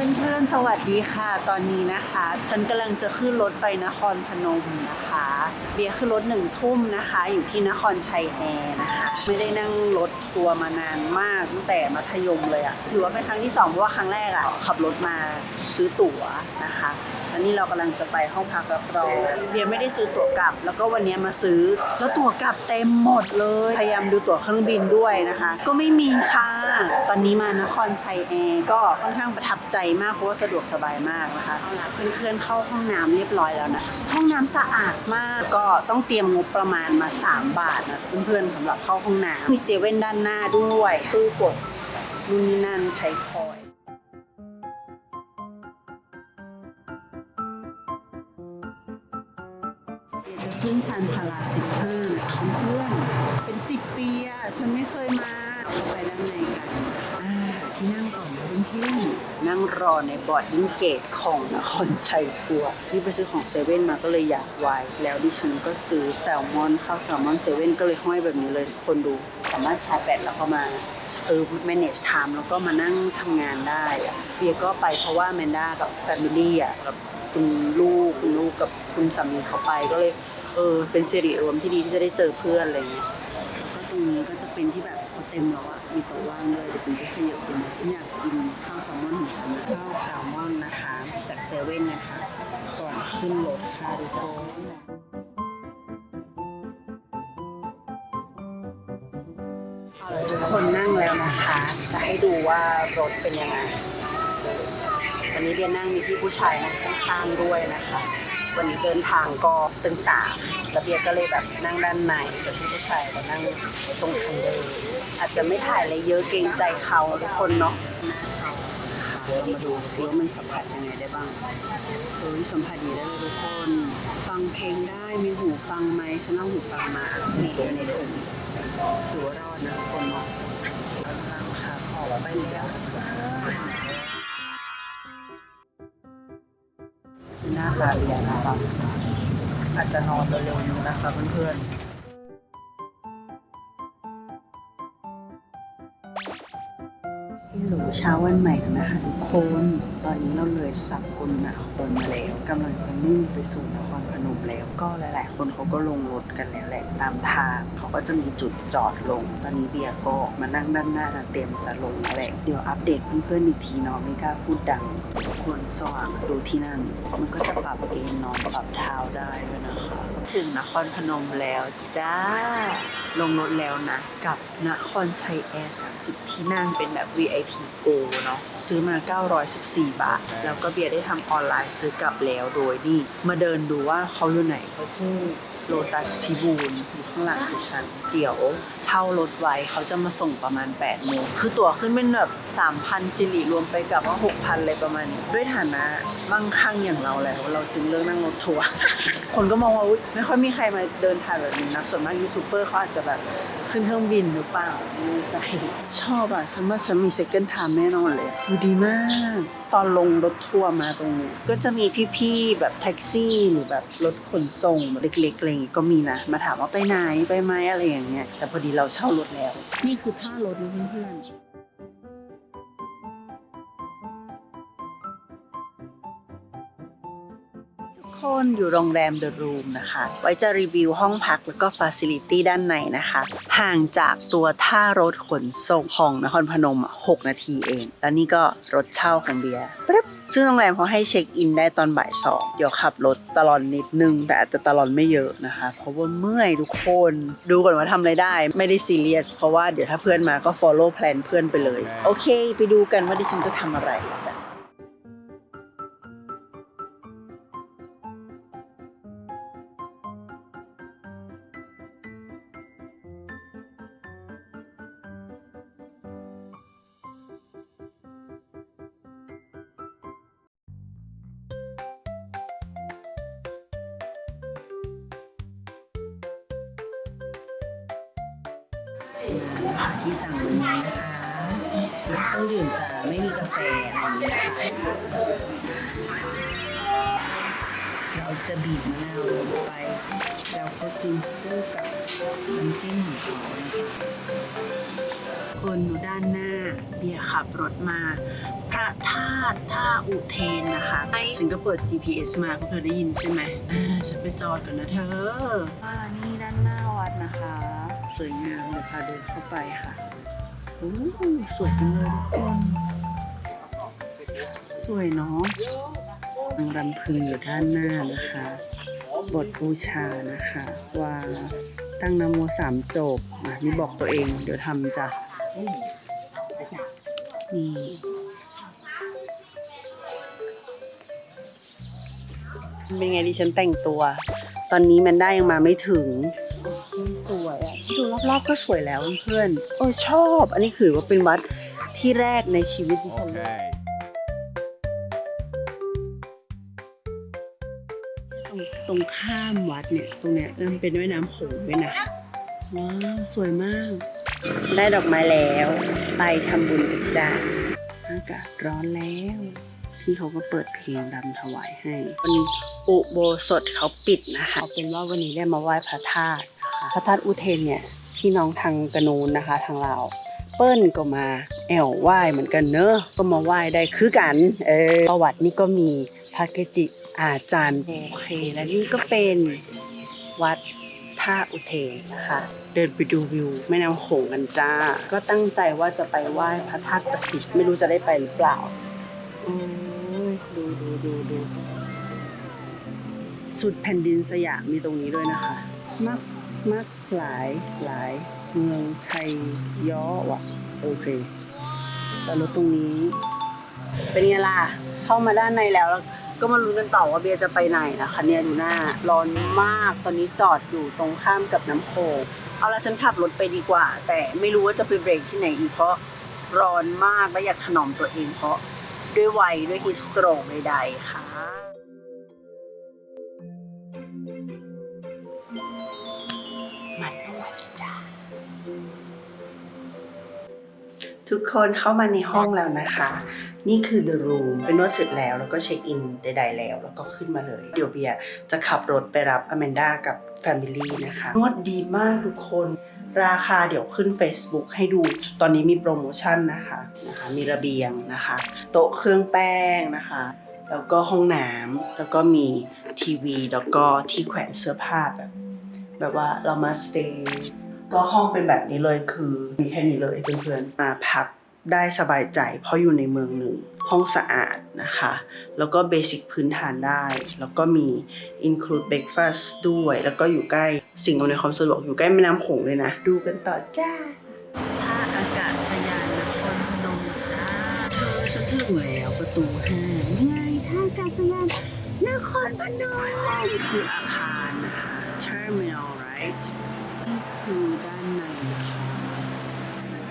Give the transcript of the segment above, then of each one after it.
เพื่อนๆ สวัสดีค่ะ ตอนนี้นะคะ ฉันกำลังจะขึ้นรถไปนครพนมนะคะ เบียร์ขึ้นรถหนึ่งทุ่มนะคะ อยู่ที่นครชัยแอร์นะคะ ไม่ได้นั่งรถทัวร์มานานมากตั้งแต่มัธยมเลยอะถือว่าเป็นครั้งที่สองเพราะว่าครั้งแรกอะขับรถมาซื้อตั๋วนะคะอันนี้เรากำลังจะไปห้องพักรับรองเบียร์ไม่ได้ซื้อตั๋วกลับ แล้วก็วันนี้มาซื้อ แล้วตั๋วกลับเต็มหมดเลย พยายามดูตั๋วเครื่องบินด้วยนะคะ ก็ไม่มีค่ะ ตอนนี้มานครชัยแอร์ก็ค่อนข้างประทับใจมากเพราะว่าสะดวกสบายมากนะคะเอาละเพื่อนๆเข้าห้องน้ำเรียบร้อยแล้วนะ ห้องน้ำสะอาดมากก็ต้องเตรียมงบประมาณมา 3 บาทนะเพื่อนๆสำหรับเข้าห้องน้ำมีเซเว่นด้านหน้าด้วยตู้กดนู่นนี่นั่นใช้คอย ยวจะขึ้นชันชาลาสิบห้าเพื่อนเป็นสิบปีอะฉันไม่เคยมาเราไปด้านในกันอ่าที่นั่งก่อนนะเพื่อนๆนั่งรอในบอร์ดดิ้งเกตของนครชัยพัวนี่ไปซื้อของเซเว่นมาก็เลยอยากไวแล้วดิฉันก็ซื้อแซลมอนข้าวแซลมอนเซเว่นก็เลยห้อยแบบนี้เลยคนดูสามารถชาร์จแบตแล้วก็มาเออ manage time แล้วก็มานั่งทำงานได้เบียก็ไปเพราะว่าแมนด้ากับแฟมิลี่อะกับคุณลูกคุณลูกกับคุณสามีเขาไปก็เลย เออเป็นสิริรวมที่ดีที่จะได้เจอเพื่อนอะไรเงี้ยก็ตรงนี้ก็จะเป็นที่แบบเขาเต็มแล้วอะมีโต๊ะว่างเลยเดี๋ยวฉันจะขยับไปนะฉันอยากกินข้าวแซลมอนของฉันนะข้าวแซลมอนนะคะจากเซเว่นนะคะก่อนขึ้นรถค่ะทุกคนเอาละทุกคนนั่งแล้วนะคะ จะให้ดูว่ารถเป็นยังไงวันนี้เบียร์นั่งมีพี่ผู้ชายนั่งข้างๆด้วยนะคะ วันนี้เดินทางก็เป็นสามแล้วเบียก็เลยแบบนั่งด้านในส่วนพี่ผู้ชายก็นั่งตรงทางเดินอาจจะไม่ถ่ายอะไรเยอะเกรงใจเขาทุกคนเนาะเดี๋ยวมาดูซิว่ามันสัมผัสยังไงได้บ้างโอ้ยสัมผัสดีได้เลยทุกคน ฟังเพลงได้มีหูฟังไหมฉันเอาหูฟังมานี่ในถุงถือว่ารอดนะคนเนาะกำลังค่ะอไปแล้ว หน้าตาเรียนนะครับอาจจะนอนเร็วๆอยู่นะครับเพื่อนๆ หลเช้าวันใหม่แล้วนะคะทุกคน ตอนนี้เราเลยสับกุลนครมาแล้วกำลังจะมุ่งไปสู่นครพนมแล้ว ก็หลาย ๆ คนเขาก็ลงรถกันแล้วแหละตามทางเขาก็จะมีจุดจอดลง ตอนนี้เบียร์ก็มานั่งด้านหน้าเตรียมจะลงแล้วแหละเดี๋ยวอัปเดตเพื่อนๆอีกทีเนาะไม่กล้าพูดดังทุกคนสว่างดูที่นั่นมันก็จะปรับเอนนอนปรับเท้าได้ด้วยนะคะ ถึงนครพนมแล้วจ้า ลงรถแล้วนะ กับนครชัยแอร์ 30 ที่นั่งเป็นแบบ VIP Go เนาะซื้อมา 914 บาท แล้วก็เบียร์ได้ทำออนไลน์ซื้อกลับแล้วโดยนี่ มาเดินดูว่าเขาอยู่ไหนเขาชื่อ โลตัสพิบูลอยู่ข้างหลังดิฉันเดี๋ยวเช่ารถไว้เขาจะมาส่งประมาณ8โมงคือตั๋วขึ้นเป็นแบบ 3,000สิริรวมไปกับว่า 6,000เลยประมาณนี้ด้วยฐานะมั่งคั่งอย่างเราแล้ว เราจึงเลือกนั่งรถทัวร์คนก็มองว่าไม่ค่อยมีใครมาเดินทางแบบนี้นะส่วนมากยูทูบเบอร์เขาอาจจะแบบขึ้นเครื่องบินหรือเปล่าไม่แน่ใจชอบอะฉันว่าฉันมี second time แน่นอนเลยดูดีมาก ตอนลงรถทัวร์มาตรงนี้ ก็จะมีพี่ๆ แบบแท็กซี่หรือแบบรถขนส่งแบบเล็กๆอะไรี้ก็มีนะ มาถามว่าไปไหนไปไหมอะไรอย่างเงี้ยแต่พอดีเราเช่ารถแล้ว นี่คือท่ารถนะเพื่อนๆ คนอยู่โรงแรมเดอะรูมนะคะ ไว้จะรีวิวห้องพักแล้วก็ฟ a ซิลิตี้ด้านในนะคะ ห่างจากตัวท่ารถขนส่งของนครพนมอะ6นาทีเอง แล้วนี่ก็รถเช่าของเบียร์ปึ๊บซึ่งโรงแรมเขาให้เช็คอินได้ตอนบ่ายสองเดี๋ยวขับรถตลอดนิดนึง แต่อาจจะตลอดไม่เยอะนะคะ เพราะว่าเมื่อยทุกคน ดูก่อนว่าทำอะไรได้ ไม่ได้ซีเรียส เพราะว่าเดี๋ยวถ้าเพื่อนมาก็ follow plan เพื่อนไปเลย โอเค ไปดูกันว่าดิฉันจะทำอะไรจ้ะ นะคะที่สั่งวันนี้นะคะเครื่องดื่มจะไม่มีกาแฟอะไรอย่างนี้นะคะเราจะบีบมะนาวลงไป แล้วก็กินคู่กับน้ำจิ้มของเขานะคะคนดูด้านหน้าเบียร์ขับรถมา พระธาตุท่าอุเทนนะคะ ฉันก็เปิด GPS มาเพื่อได้ยินใช่ไหมอ่าฉันไปจอดก่อนนะเธออ่านี่ด้านหน้าวัดนะคะส วยงามเดี๋ยวพาเดินเข้าไปค่ะโอ้สวยจังเลยทุกคนสวยเนาะนางรำพึงอยู่ด้านหน้านะคะ บทบูชานะคะ ว่าตั้งนโมสามจบอะนี่บอกตัวเองเดี๋ยวทำจ้ะนี่เป็นไงดิฉันแต่งตัว ตอนนี้แมนด้ายังมาไม่ถึง ดูรอบๆก็สวยแล้วเพื่อนๆเออชอบ อันนี้คือว่าเป็นวัดที่แรกในชีวิตดิฉันเลย Okay. ตรงตรงข้ามวัดเนี่ย ตรงเนี้ยมันเป็นแม่น้ำโขงด้วยนะ ว้าวสวยมาก ได้ดอกไม้แล้ว ไปทำบุญกันจ้าอากาศร้อนแล้ว พี่เขาก็เปิดเพลงรำถวายให้วันอุโบสถเขาปิดนะคะเอาเป็นว่าวันนี้ได้มาไหว้พระธาตุนะคะ พระธาตุอุเทนเนี่ยพี่น้องทางกระนูนนะคะ ทางลาวเปิ้ลก็มาแอวไหว้เหมือนกันเนอะก็มาไหว้ได้คือกันเออประวัตินี่ก็มีพระเกจิอาจารย์โอเค และนี่ก็เป็นวัดท่าอุเทนนะคะ เดินไปดูวิวแม่น้ำโขงกันจ้า ก็ตั้งใจว่าจะไปไหว้พระธาตุประสิทธิ์ไม่รู้จะได้ไปหรือเปล่าโอ้ยดูดูดูดูสุดแผ่นดินสยามมีตรงนี้ด้วยนะคะมัก มักหลายหลายเมืองไทยย้อว่ะโอเคจอดรถตรงนี้ เป็นไงล่ะ เข้ามาด้านในแล้ว ก็มาลุ้นกันต่อว่าเบียร์จะไปไหนนะคะเนี่ยดูหน้าร้อนมากตอนนี้จอดอยู่ตรงข้ามกับน้ำโขงเอาละฉันขับรถไปดีกว่า แต่ไม่รู้ว่าจะไปเบรกที่ไหนอีกเพราะร้อนมากและอยากถนอมตัวเองเพราะด้วยวัยด้วยฮิสโตรกใดๆค่ะ ทุกคนเข้ามาในห้องแล้วนะคะ นี่คือ The Room เป็นนวดเสร็จแล้ว แล้วก็เช็คอินใดๆแล้ว แล้วก็ขึ้นมาเลย เดี๋ยวเบียจะขับรถไปรับอแมนด้ากับแฟมิลี่นะคะ นวดดีมากทุกคน ราคาเดี๋ยวขึ้น Facebook ให้ดู ตอนนี้มีโปรโมชั่นนะคะนะคะ มีระเบียงนะคะ โต๊ะเครื่องแป้งนะคะ แล้วก็ห้องน้ำแล้วก็มีทีวี แล้วก็ที่แขวนเสื้อผ้าแบบแบบว่าเรามาสเตย์ ก็ห้องเป็นแบบนี้เลยคือมีแค่นี้เลยเพื่อนๆมาพักได้สบายใจ เพราะอยู่ในเมืองหนึ่ง ห้องสะอาดนะคะ แล้วก็เบสิกพื้นฐานได้ แล้วก็มี include breakfast ด้วย แล้วก็อยู่ใกล้สิ่งอำนวยความสะดวกอยู่ใกล้แม่น้ำโขงเลยนะ ดูกันต่อจ้าท่าอากาศยานนครพนมจ้าเธอฉันถึงแล้วประตูห้านี่ไงท่าอากาศยานนครพนมนี่คืออาคารนะคะ terminal right นี่คือด้านในนะคะ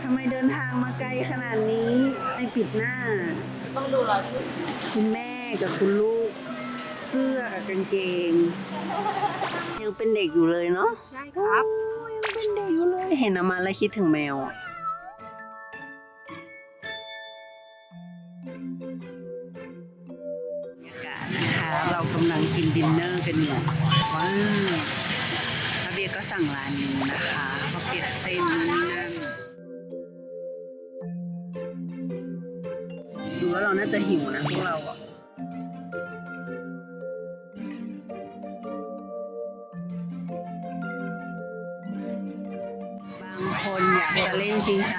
ทำไมเดินทางมาไกลขนาดนี้ไม่ปิดหน้า ต้องดูรายชื่อคุณแม่กับคุณลูก เสื้อกับกางเกง ยังเป็นเด็กอยู่เลยเนาะใช่ครับโอ้ยยังเป็นเด็กอยู่เลยเห็นอามาแล้วคิดถึงแมวอะบรรยากาศนะคะ เรากำลังกินดินเนอร์กันอยู่ว้าวแล้วเบียร์ ก็สั่งร้านนี้นะคะเพราเปียนเส้นนู่นนี่นั่นดูว่าเราน่าจะหิวนะพวกเราอะบางคนอยากจะเล่นจริงจั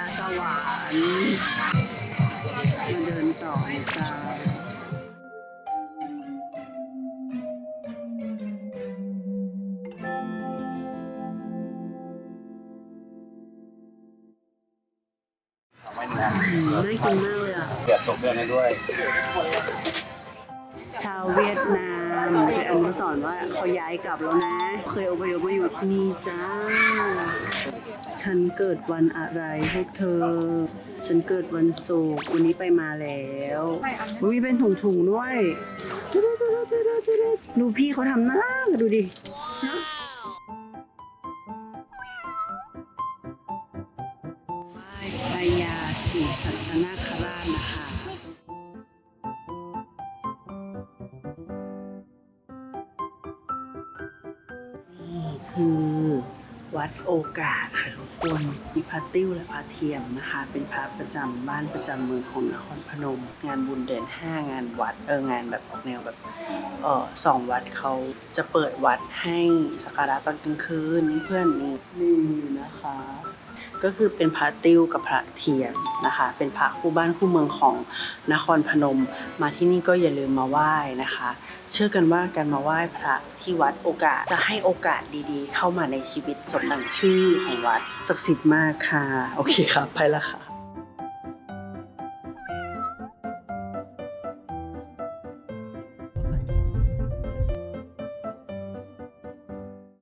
ชาวเวียดนามเป็นอนุสรณ์ว่าเขาย้ายกลับแล้วนะ เคยอพยพมาอยู่ที่นี่จ้า ฉันเกิดวันอะไรพวกเธอ ฉันเกิดวันศุกร์วันนี้ไปมาแล้วมีเป็นถุงๆด้วย ดูพี่เขาทำน่ารักอะดูดิเนอะไหว้พระยาศรีสัตนาคราชนะคะ โอกาสค่ะทุกคนมีพระติ้วและพระเทียมนะคะ เป็นพระประจำบ้านประจำเมืองของนครพนม งานบุญเดือนห้างานวัดเอองานแบบออกแนวแบบเออสองวัดเขาจะเปิดวัดให้สักการะตอนกลางคืนเพื่อนนี่นี่นะคะ ก็คือเป็นพระติ้วกับพระเทียนนะคะ เป็นพระคู่บ้านคู่เมืองของนครพนม มาที่นี่ก็อย่าลืมมาไหว้นะคะ เชื่อกันว่าการมาไหว้พระที่วัดโอกาสจะให้โอกาสดีๆ เข้ามาในชีวิตสมดังชื่อของวัดศักดิ์สิทธิ์มากค่ะ โอเคครับไปละค่ะ